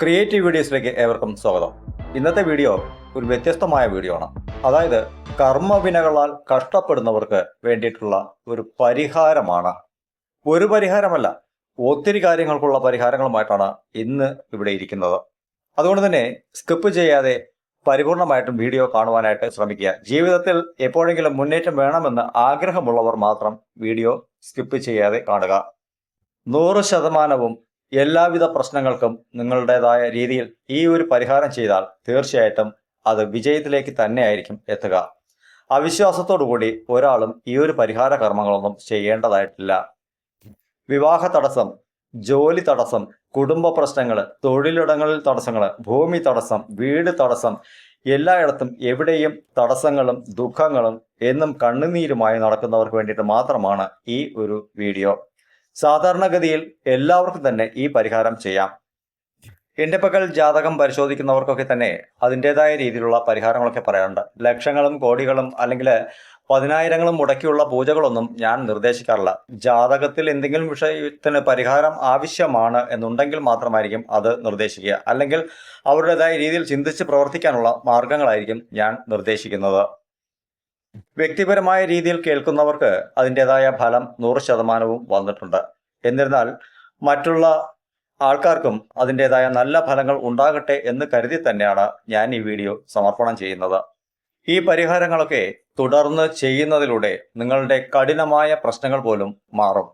Creative വീഡിയോസിലേക്ക് ഏവർക്കും സ്വാഗതം. ഇന്നത്തെ വീഡിയോ ഒരു വ്യത്യസ്തമായ വീഡിയോ ആണ്. അതായത് കർമ്മവിനകളാൽ കഷ്ടപ്പെടുന്നവർക്ക് വേണ്ടിയിട്ടുള്ള ഒരു പരിഹാരമാണ്. ഒരു പരിഹാരമല്ല ഒത്തിരി കാര്യങ്ങൾക്കുള്ള പരിഹാരങ്ങളുമായിട്ടാണ് ഇന്ന് ഇവിടെ ഇരിക്കുന്നത്. അതുകൊണ്ട് തന്നെ സ്കിപ്പ് ചെയ്യാതെ പരിപൂർണമായിട്ടും വീഡിയോ കാണുവാനായിട്ട് ശ്രമിക്കുക. ജീവിതത്തിൽ എപ്പോഴെങ്കിലും മുന്നേറ്റം വേണമെന്ന് ആഗ്രഹമുള്ളവർ മാത്രം വീഡിയോ സ്കിപ്പ് ചെയ്യാതെ കാണുക. നൂറ് ശതമാനവും എല്ലാവിധ പ്രശ്നങ്ങൾക്കും നിങ്ങളുടേതായ രീതിയിൽ ഈ ഒരു പരിഹാരം ചെയ്താൽ തീർച്ചയായിട്ടും അത് വിജയത്തിലേക്ക് തന്നെയായിരിക്കും എത്തുക. അവിശ്വാസത്തോടു കൂടി ഒരാളും ഈ ഒരു പരിഹാര കർമ്മങ്ങളൊന്നും ചെയ്യേണ്ടതായിട്ടില്ല. വിവാഹ തടസ്സം ജോലി തടസ്സം കുടുംബ പ്രശ്നങ്ങൾ തൊഴിലിടങ്ങളിൽ തടസ്സങ്ങൾ ഭൂമി തടസ്സം വീട് തടസ്സം എല്ലായിടത്തും എവിടെയും തടസ്സങ്ങളും ദുഃഖങ്ങളും എന്നും കണ്ണുനീരുമായി നടക്കുന്നവർക്ക് വേണ്ടിയിട്ട് മാത്രമാണ് ഈ ഒരു വീഡിയോ. സാധാരണഗതിയിൽ എല്ലാവർക്കും തന്നെ ഈ പരിഹാരം ചെയ്യാം. എന്റെ പക്കൽ ജാതകം പരിശോധിക്കുന്നവർക്കൊക്കെ തന്നെ അതിന്റെതായ രീതിയിലുള്ള പരിഹാരങ്ങളൊക്കെ പറയാറുണ്ട്. ലക്ഷങ്ങളും കോടികളും അല്ലെങ്കിൽ പതിനായിരങ്ങളും മുടക്കിയുള്ള പൂജകളൊന്നും ഞാൻ നിർദ്ദേശിക്കാറില്ല. ജാതകത്തിൽ എന്തെങ്കിലും വിഷയത്തിന് പരിഹാരം ആവശ്യമാണ് എന്നുണ്ടെങ്കിൽ മാത്രമായിരിക്കും അത് നിർദ്ദേശിക്കുക. അല്ലെങ്കിൽ അവരുടേതായ രീതിയിൽ ചിന്തിച്ച് പ്രവർത്തിക്കാനുള്ള മാർഗങ്ങളായിരിക്കും ഞാൻ നിർദ്ദേശിക്കുന്നത്. വ്യക്തിപരമായ രീതിയിൽ കേൾക്കുന്നവർക്ക് അതിന്റെതായ ഫലം നൂറ് ശതമാനവും വന്നിട്ടുണ്ട്. എന്നിരുന്നാൽ മറ്റുള്ള ആൾക്കാർക്കും അതിന്റെതായ നല്ല ഫലങ്ങൾ ഉണ്ടാകട്ടെ എന്ന് കരുതി തന്നെയാണ് ഞാൻ ഈ വീഡിയോ സമർപ്പണം ചെയ്യുന്നത്. ഈ പരിഹാരങ്ങളൊക്കെ തുടർന്ന് ചെയ്യുന്നതിലൂടെ നിങ്ങളുടെ കഠിനമായ പ്രശ്നങ്ങൾ പോലും മാറും.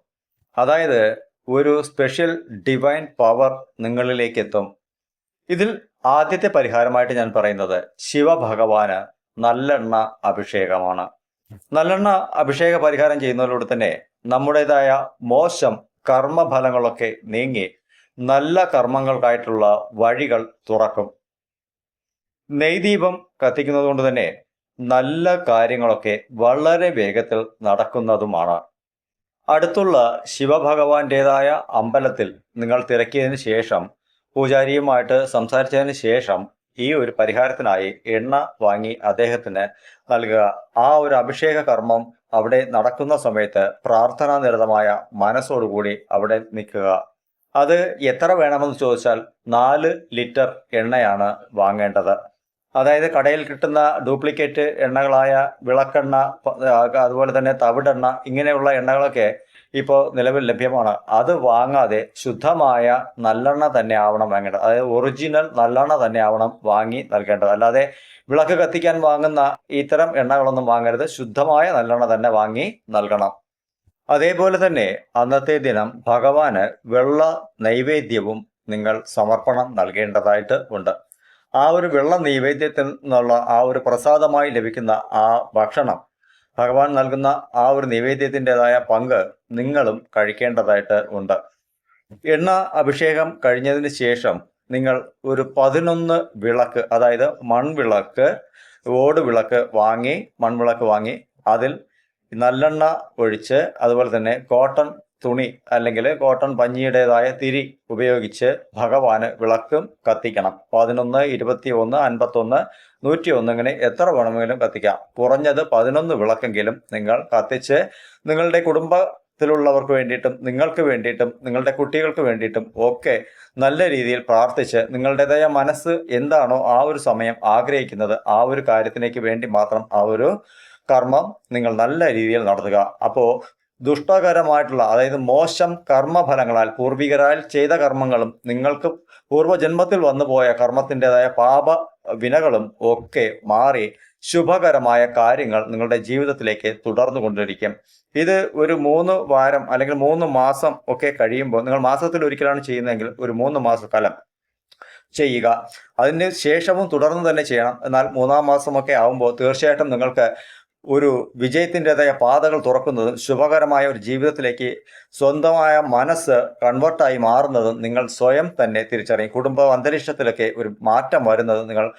അതായത് ഒരു സ്പെഷ്യൽ ഡിവൈൻ പവർ നിങ്ങളിലേക്ക് എത്തും ഇതിൽ ആദ്യത്തെ പരിഹാരമായിട്ട് ഞാൻ പറയുന്നത് ശിവഭഗവാന് നല്ലെണ്ണ അഭിഷേകമാണ്. നല്ലെണ്ണ അഭിഷേക പരിഹാരം ചെയ്യുന്നതിലൂടെ തന്നെ നമ്മുടേതായ മോശം കർമ്മഫലങ്ങളൊക്കെ നീങ്ങി നല്ല കർമ്മങ്ങൾക്കായിട്ടുള്ള വഴികൾ തുറക്കും. നെയ്ദീപം കത്തിക്കുന്നത് കൊണ്ട് തന്നെ നല്ല കാര്യങ്ങളൊക്കെ വളരെ വേഗത്തിൽ നടക്കുന്നതുമാണ്. അടുത്തുള്ള ശിവഭഗവാന്റേതായ അമ്പലത്തിൽ നിങ്ങൾ തിരക്കിയതിന് ശേഷം പൂജാരിയുമായിട്ട് സംസാരിച്ചതിന് ശേഷം ഈ ഒരു പരിഹാരത്തിനായി എണ്ണ വാങ്ങി അദ്ദേഹത്തിന് നൽകുക. ആ ഒരു അഭിഷേക കർമ്മം അവിടെ നടക്കുന്ന സമയത്ത് പ്രാർത്ഥനാ നിരതമായ മനസ്സോടുകൂടി അവിടെ നിൽക്കുക. അത് എത്ര വേണമെന്ന് ചോദിച്ചാൽ നാല് ലിറ്റർ എണ്ണയാണ് വാങ്ങേണ്ടത്. അതായത് കടയിൽ കിട്ടുന്ന ഡ്യൂപ്ലിക്കേറ്റ് എണ്ണകളായ വിളക്കെണ്ണ അതുപോലെ തന്നെ തവിടെണ്ണ ഇങ്ങനെയുള്ള എണ്ണകളൊക്കെ ഇപ്പോൾ നിലവിൽ ലഭ്യമാണ്. അത് വാങ്ങാതെ ശുദ്ധമായ നല്ലെണ്ണ തന്നെ ആവണം വാങ്ങേണ്ടത്. അതായത് ഒറിജിനൽ നല്ലെണ്ണ തന്നെ ആവണം വാങ്ങി നൽകേണ്ടത്. അല്ലാതെ വിളക്ക് കത്തിക്കാൻ വാങ്ങുന്ന ഇത്തരം എണ്ണകളൊന്നും വാങ്ങരുത്. ശുദ്ധമായ നല്ലെണ്ണ തന്നെ വാങ്ങി നൽകണം. അതേപോലെ തന്നെ അന്നത്തെ ദിനം ഭഗവാന് വെള്ള നൈവേദ്യവും നിങ്ങൾ സമർപ്പണം നൽകേണ്ടതായിട്ട് ഉണ്ട്. ആ ഒരു വെള്ള നൈവേദ്യത്തിൽ നിന്നുള്ള ആ ഒരു പ്രസാദമായി ലഭിക്കുന്ന ആ ഭക്ഷണം ഭഗവാൻ നൽകുന്ന ആ ഒരു നിവേദ്യത്തിന്റെതായ പങ്ക് നിങ്ങളും കഴിക്കേണ്ടതായിട്ട് ഉണ്ട്. എണ്ണ അഭിഷേകം കഴിഞ്ഞതിന് ശേഷം നിങ്ങൾ ഒരു പതിനൊന്ന് വിളക്ക് അതായത് മൺവിളക്ക് ഓട് വിളക്ക് വാങ്ങി മൺവിളക്ക് വാങ്ങി അതിൽ നല്ലെണ്ണ ഒഴിച്ച് അതുപോലെ തന്നെ കോട്ടൺ തുണി അല്ലെങ്കിൽ കോട്ടൺ പഞ്ഞിയുടേതായ തിരി ഉപയോഗിച്ച് ഭഗവാന് വിളക്കും കത്തിക്കണം. പതിനൊന്ന് ഇരുപത്തി ഒന്ന് അൻപത്തൊന്ന് നൂറ്റി ഒന്ന് ഇങ്ങനെ എത്ര വേണമെങ്കിലും കത്തിക്കാം. കുറഞ്ഞത് പതിനൊന്ന് വിളക്കെങ്കിലും നിങ്ങൾ കത്തിച്ച് നിങ്ങളുടെ കുടുംബത്തിലുള്ളവർക്ക് വേണ്ടിയിട്ടും നിങ്ങൾക്ക് വേണ്ടിയിട്ടും നിങ്ങളുടെ കുട്ടികൾക്ക് വേണ്ടിയിട്ടും ഒക്കെ നല്ല രീതിയിൽ പ്രാർത്ഥിച്ച് നിങ്ങളുടേതായ മനസ്സ് എന്താണോ ആ ഒരു സമയം ആഗ്രഹിക്കുന്നത് ആ ഒരു കാര്യത്തിലേക്ക് വേണ്ടി മാത്രം ആ ഒരു കർമ്മം നിങ്ങൾ നല്ല രീതിയിൽ നടത്തുക. അപ്പോൾ ദുഷ്ടകരമായിട്ടുള്ള അതായത് മോശം കർമ്മഫലങ്ങളാൽ പൂർവികരാൽ ചെയ്ത കർമ്മങ്ങളും നിങ്ങൾക്ക് പൂർവജന്മത്തിൽ വന്നുപോയ കർമ്മത്തിന്റെതായ പാപ വിനകളും ഒക്കെ മാറി ശുഭകരമായ കാര്യങ്ങൾ നിങ്ങളുടെ ജീവിതത്തിലേക്ക് തുടർന്നു കൊണ്ടിരിക്കും. ഇത് ഒരു മൂന്ന് വാരം അല്ലെങ്കിൽ മൂന്ന് മാസം ഒക്കെ കഴിയുമ്പോൾ നിങ്ങൾ മാസത്തിൽ ഒരിക്കലാണ് ചെയ്യുന്നതെങ്കിൽ ഒരു മൂന്ന് മാസക്കാലം ചെയ്യുക. അതിന് ശേഷവും തുടർന്ന് തന്നെ ചെയ്യണം. എന്നാൽ മൂന്നാം മാസമൊക്കെ ആകുമ്പോൾ തീർച്ചയായിട്ടും നിങ്ങൾക്ക് ഒരു വിജയത്തിന്റെതായ പാതകൾ തുറക്കുന്നതും ശുഭകരമായ ഒരു ജീവിതത്തിലേക്ക് സ്വന്തമായ മനസ്സ് കൺവേർട്ടായി മാറുന്നതും നിങ്ങൾ സ്വയം തന്നെ തിരിച്ചറിയും. കുടുംബ അന്തരീക്ഷത്തിലൊക്കെ ഒരു മാറ്റം വരുന്നത് നിങ്ങൾ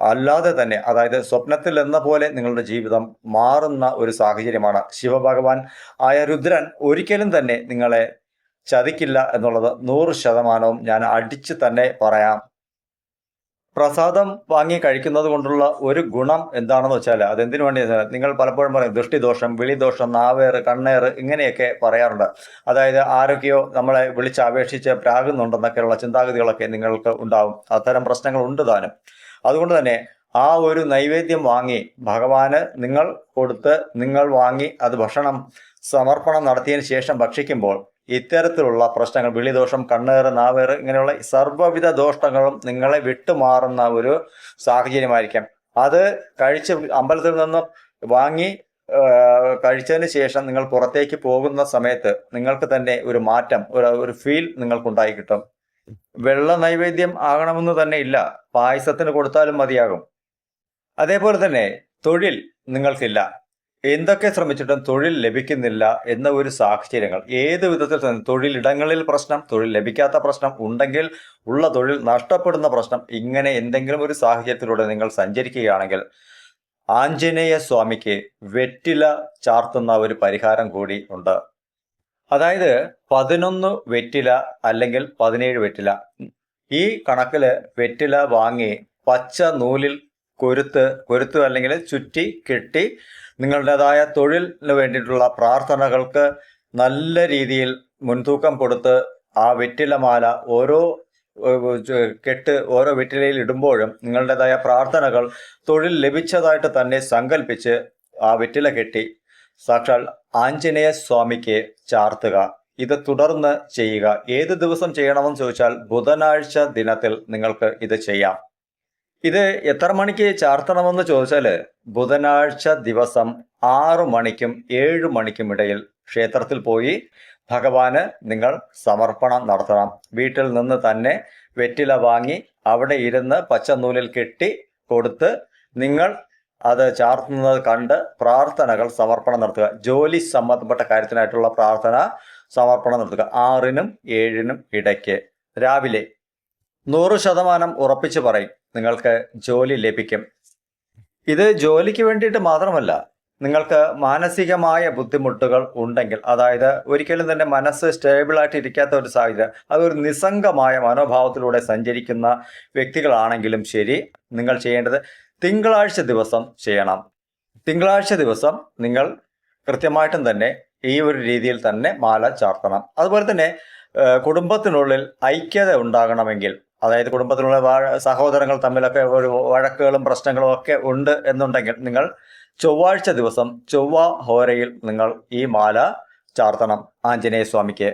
അല്ലാതെ തന്നെ അതായത് സ്വപ്നത്തിൽ എന്ന പോലെ നിങ്ങളുടെ ജീവിതം മാറുന്ന ഒരു സാഹചര്യമാണ്. ശിവഭഗവാൻ ആയ രുദ്രൻ ഒരിക്കലും തന്നെ നിങ്ങളെ ചതിക്കില്ല എന്നുള്ളത് നൂറ് ശതമാനവും ഞാൻ അടിച്ചു തന്നെ പറയാം. പ്രസാദം വാങ്ങി കഴിക്കുന്നത് കൊണ്ടുള്ള ഒരു ഗുണം എന്താണെന്ന് വെച്ചാൽ അതെന്തിനു വേണ്ടി നിങ്ങൾ പലപ്പോഴും പറയും ദൃഷ്ടിദോഷം വിളിദോഷം നാവേറ് കണ്ണേറ് ഇങ്ങനെയൊക്കെ പറയാറുണ്ട്. അതായത് ആരൊക്കെയോ നമ്മളെ വിളിച്ച് അപേക്ഷിച്ച് പ്രാകുന്നുണ്ടെന്നൊക്കെയുള്ള ചിന്താഗതികളൊക്കെ നിങ്ങൾക്ക് ഉണ്ടാവും. അത്തരം പ്രശ്നങ്ങൾ ഉണ്ട് താനും. അതുകൊണ്ട് തന്നെ ആ ഒരു നൈവേദ്യം വാങ്ങി ഭഗവാന് നിങ്ങൾ കൊടുത്ത് നിങ്ങൾ വാങ്ങി അത് ഭക്ഷണം സമർപ്പണം നടത്തിയതിന് ശേഷം ഭക്ഷിക്കുമ്പോൾ ഇത്തരത്തിലുള്ള പ്രശ്നങ്ങൾ വിളിദോഷം കണ്ണേറ് നാവേറ് ഇങ്ങനെയുള്ള സർവവിധ ദോഷങ്ങളും നിങ്ങളെ വിട്ടുമാറുന്ന ഒരു സാഹചര്യമായിരിക്കാം. അത് കഴിച്ച് അമ്പലത്തിൽ നിന്ന് വാങ്ങി കഴിച്ചതിന് ശേഷം നിങ്ങൾ പുറത്തേക്ക് പോകുന്ന സമയത്ത് നിങ്ങൾക്ക് തന്നെ ഒരു മാറ്റം ഒരു ഒരു ഫീൽ നിങ്ങൾക്കുണ്ടായി കിട്ടും. വെള്ള നൈവേദ്യം ആകണമെന്ന് തന്നെ ഇല്ല. പായസത്തിന് കൊടുത്താലും മതിയാകും. അതേപോലെ തന്നെ തൊഴിൽ നിങ്ങൾക്കില്ല. എന്തൊക്കെ ശ്രമിച്ചിട്ടും തൊഴിൽ ലഭിക്കുന്നില്ല എന്ന ഒരു സാഹചര്യങ്ങൾ. ഏത് വിധത്തിൽ തന്നെ തൊഴിലിടങ്ങളിൽ പ്രശ്നം തൊഴിൽ ലഭിക്കാത്ത പ്രശ്നം ഉണ്ടെങ്കിൽ ഉള്ള തൊഴിൽ നഷ്ടപ്പെടുന്ന പ്രശ്നം ഇങ്ങനെ എന്തെങ്കിലും ഒരു സാഹചര്യത്തിലൂടെ നിങ്ങൾ സഞ്ചരിക്കുകയാണെങ്കിൽ ആഞ്ജനേയ സ്വാമിക്ക് വെറ്റില ചാർത്തുന്ന ഒരു പരിഹാരം കൂടി ഉണ്ട്. അതായത് പതിനൊന്ന് വെറ്റില അല്ലെങ്കിൽ പതിനേഴ് വെറ്റില. ഈ കണക്കിൽ വെറ്റില വാങ്ങി പച്ച നൂലിൽ കൊരുത്ത് കൊരുത്തു അല്ലെങ്കിൽ ചുറ്റി കെട്ടി നിങ്ങളുടേതായ തൊഴിലിന് വേണ്ടിയിട്ടുള്ള പ്രാർത്ഥനകൾക്ക് നല്ല രീതിയിൽ മുൻതൂക്കം കൊടുത്ത് ആ വെറ്റിലമാല ഓരോ കെട്ട് ഓരോ വെറ്റിലയിൽ ഇടുമ്പോഴും നിങ്ങളുടേതായ പ്രാർത്ഥനകൾ തൊഴിൽ ലഭിച്ചതായിട്ട് തന്നെ സങ്കല്പിച്ച് ആ വെറ്റില കെട്ടി സാക്ഷാൽ ആഞ്ജനേയ സ്വാമിക്ക് ചാർത്തുക. ഇത് തുടർന്ന് ചെയ്യുക. ഏത് ദിവസം ചെയ്യണമെന്ന് ചോദിച്ചാൽ ബുധനാഴ്ച ദിനത്തിൽ നിങ്ങൾക്ക് ഇത് ചെയ്യാം. ഇത് എത്ര മണിക്ക് ചാർത്തണമെന്ന് ചോദിച്ചാൽ ബുധനാഴ്ച ദിവസം ആറു മണിക്കും ഏഴു മണിക്കും ഇടയിൽ ക്ഷേത്രത്തിൽ പോയി ഭഗവാന് നിങ്ങൾ സമർപ്പണം നടത്തണം. വീട്ടിൽ നിന്ന് തന്നെ വെറ്റില വാങ്ങി അവിടെ ഇരുന്ന് പച്ചനൂലിൽ കെട്ടി കൊടുത്ത് നിങ്ങൾ അത് ചാർത്തുന്നത് കണ്ട് പ്രാർത്ഥനകൾ സമർപ്പണം നടത്തുക. ജോലി സംബന്ധപ്പെട്ട കാര്യത്തിനായിട്ടുള്ള പ്രാർത്ഥന സമർപ്പണം നടത്തുക. ആറിനും ഏഴിനും ഇടയ്ക്ക്. രാവിലെ നൂറ് ശതമാനം ഉറപ്പിച്ച് പറയും നിങ്ങൾക്ക് ജോലി ലഭിക്കും. ഇത് ജോലിക്ക് വേണ്ടിയിട്ട് മാത്രമല്ല നിങ്ങൾക്ക് മാനസികമായ ബുദ്ധിമുട്ടുകൾ ഉണ്ടെങ്കിൽ അതായത് ഒരിക്കലും തന്നെ മനസ്സ് സ്റ്റേബിളായിട്ട് ഇരിക്കാത്ത ഒരു സാഹചര്യം അതൊരു നിസ്സംഗമായ മനോഭാവത്തിലൂടെ സഞ്ചരിക്കുന്ന വ്യക്തികളാണെങ്കിലും ശരി നിങ്ങൾ ചെയ്യേണ്ടത് തിങ്കളാഴ്ച ദിവസം ചെയ്യണം. തിങ്കളാഴ്ച ദിവസം നിങ്ങൾ കൃത്യമായിട്ടും തന്നെ ഈ ഒരു രീതിയിൽ തന്നെ മാല ചാർത്തണം. അതുപോലെ തന്നെ കുടുംബത്തിനുള്ളിൽ ഐക്യത ഉണ്ടാകണമെങ്കിൽ അതായത് കുടുംബത്തിലുള്ള സഹോദരങ്ങൾ തമ്മിലൊക്കെ ഒരു വഴക്കുകളും പ്രശ്നങ്ങളും ഒക്കെ ഉണ്ട് എന്നുണ്ടെങ്കിൽ നിങ്ങൾ ചൊവ്വാഴ്ച ദിവസം ചൊവ്വ ഹോരയിൽ നിങ്ങൾ ഈ മാല ചാർത്തണം ആഞ്ജനേയ സ്വാമിക്ക്.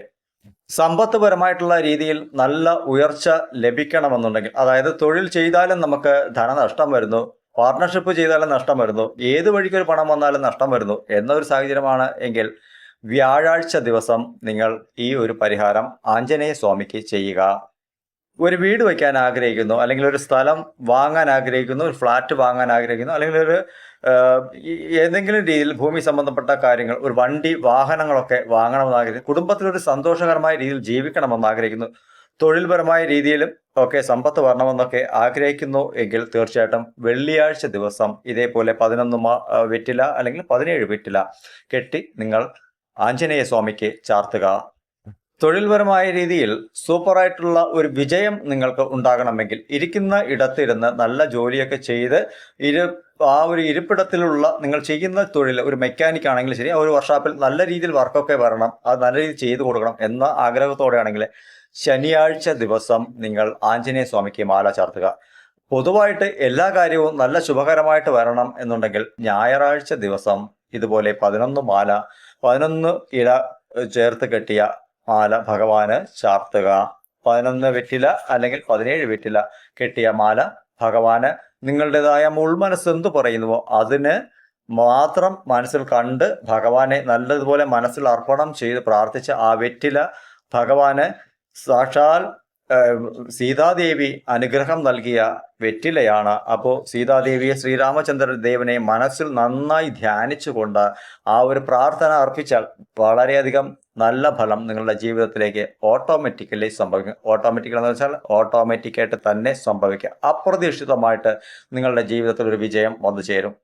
സമ്പത്തുപരമായിട്ടുള്ള രീതിയിൽ നല്ല ഉയർച്ച ലഭിക്കണമെന്നുണ്ടെങ്കിൽ അതായത് തൊഴിൽ ചെയ്താലും നമുക്ക് ധനനഷ്ടം വരുന്നു പാർട്ണർഷിപ്പ് ചെയ്താലും നഷ്ടം വരുന്നു ഏത് വഴിക്കൊരു പണം വന്നാലും നഷ്ടം വരുന്നു എന്നൊരു സാഹചര്യമാണ് എങ്കിൽ വ്യാഴാഴ്ച ദിവസം നിങ്ങൾ ഈ ഒരു പരിഹാരം ആഞ്ജനേയ സ്വാമിക്ക് ചെയ്യുക. ഒരു വീട് വയ്ക്കാൻ ആഗ്രഹിക്കുന്നു അല്ലെങ്കിൽ ഒരു സ്ഥലം വാങ്ങാൻ ആഗ്രഹിക്കുന്നു ഒരു ഫ്ലാറ്റ് വാങ്ങാൻ ആഗ്രഹിക്കുന്നു അല്ലെങ്കിൽ ഒരു ഏതെങ്കിലും രീതിയിൽ ഭൂമി സംബന്ധപ്പെട്ട കാര്യങ്ങൾ ഒരു വണ്ടി വാഹനങ്ങളൊക്കെ വാങ്ങണമെന്ന് ആഗ്രഹിക്കുന്നു കുടുംബത്തിലൊരു സന്തോഷകരമായ രീതിയിൽ ജീവിക്കണമെന്ന് ആഗ്രഹിക്കുന്നു തൊഴിൽപരമായ രീതിയിലും ഒക്കെ സമ്പത്ത് വരണമെന്നൊക്കെ ആഗ്രഹിക്കുന്നു എങ്കിൽ തീർച്ചയായിട്ടും വെള്ളിയാഴ്ച ദിവസം ഇതേപോലെ പതിനൊന്ന് മാ- വെറ്റില അല്ലെങ്കിൽ പതിനേഴ് വെറ്റില കെട്ടി നിങ്ങൾ ആഞ്ജനേയ സ്വാമിക്ക് ചാർത്തുക. തൊഴിൽപരമായ രീതിയിൽ സൂപ്പറായിട്ടുള്ള ഒരു വിജയം നിങ്ങൾക്ക് ഉണ്ടാകണമെങ്കിൽ ഇരിക്കുന്ന ഇടത്തിരുന്ന് നല്ല ജോലിയൊക്കെ ചെയ്ത് ഇരു ആ ഒരു ഇരിപ്പിടത്തിലുള്ള നിങ്ങൾ ചെയ്യുന്ന തൊഴിൽ ഒരു മെക്കാനിക് ആണെങ്കിലും ശരി ആ ഒരു വർക്ക്ഷോപ്പിൽ നല്ല രീതിയിൽ വർക്കൊക്കെ വരണം അത് നല്ല രീതിയിൽ ചെയ്തു കൊടുക്കണം എന്ന ആഗ്രഹത്തോടെയാണെങ്കിൽ ശനിയാഴ്ച ദിവസം നിങ്ങൾ ആഞ്ജനേയ സ്വാമിക്ക് മാല ചാർത്തുക. പൊതുവായിട്ട് എല്ലാ കാര്യവും നല്ല ശുഭകരമായിട്ട് വരണം എന്നുണ്ടെങ്കിൽ ഞായറാഴ്ച ദിവസം ഇതുപോലെ പതിനൊന്ന് മാല പതിനൊന്ന് ഇല ചേർത്ത് കെട്ടിയ മാല ഭഗവാന് ചാർത്തുക. പതിനൊന്ന് വെറ്റില അല്ലെങ്കിൽ പതിനേഴ് വെറ്റില കെട്ടിയ മാല ഭഗവാന് നിങ്ങളുടേതായ ഉൾമനസ് എന്ത് പറയുന്നുവോ അതിന് മാത്രം മനസ്സിൽ കണ്ട് ഭഗവാനെ നല്ലതുപോലെ മനസ്സിൽ അർപ്പണം ചെയ്ത് പ്രാർത്ഥിച്ച ആ വെറ്റില ഭഗവാന് സാക്ഷാൽ സീതാദേവി അനുഗ്രഹം നൽകിയ വെറ്റിലയാണ്. അപ്പോൾ സീതാദേവിയെ ശ്രീരാമചന്ദ്ര ദേവനെ മനസ്സിൽ നന്നായി ധ്യാനിച്ചുകൊണ്ട് ആ ഒരു പ്രാർത്ഥന അർപ്പിച്ചാൽ വളരെയധികം നല്ല ഫലം നിങ്ങളുടെ ജീവിതത്തിലേക്ക് ഓട്ടോമാറ്റിക്കലി സംഭവിക്കും. ഓട്ടോമാറ്റിക്കൽ എന്ന് വെച്ചാൽ ഓട്ടോമാറ്റിക്കായിട്ട് തന്നെ സംഭവിക്കുക അപ്രതീക്ഷിതമായിട്ട് നിങ്ങളുടെ ജീവിതത്തിൽ ഒരു വിജയം വന്നു ചേരും.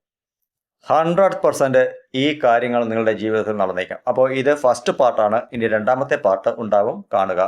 ഹൺഡ്രഡ് പെർസെന്റ് ഈ കാര്യങ്ങൾ നിങ്ങളുടെ ജീവിതത്തിൽ നടന്നേക്കാം. അപ്പോൾ ഇത് ഫസ്റ്റ് പാർട്ടാണ് ഇനി രണ്ടാമത്തെ പാർട്ട് ഉണ്ടാവും കാണുക.